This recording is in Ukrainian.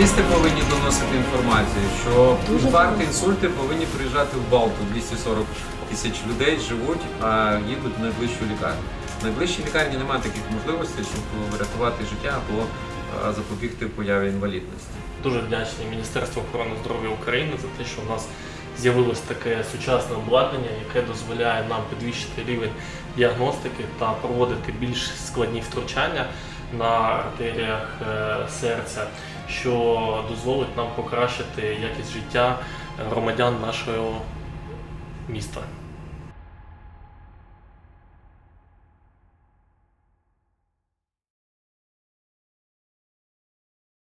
Журналісти повинні доносити інформацію, що інфаркти, інсульти повинні приїжджати в Балту. 240 тисяч людей живуть, а їдуть в найближчу лікарню. В найближчій лікарні немає таких можливостей, щоб врятувати життя або запобігти появі інвалідності. Дуже вдячний Міністерству охорони здоров'я України за те, що в нас з'явилось таке сучасне обладнання, яке дозволяє нам підвищити рівень діагностики та проводити більш складні втручання на артеріях е, серця, що дозволить нам покращити якість життя громадян нашого міста.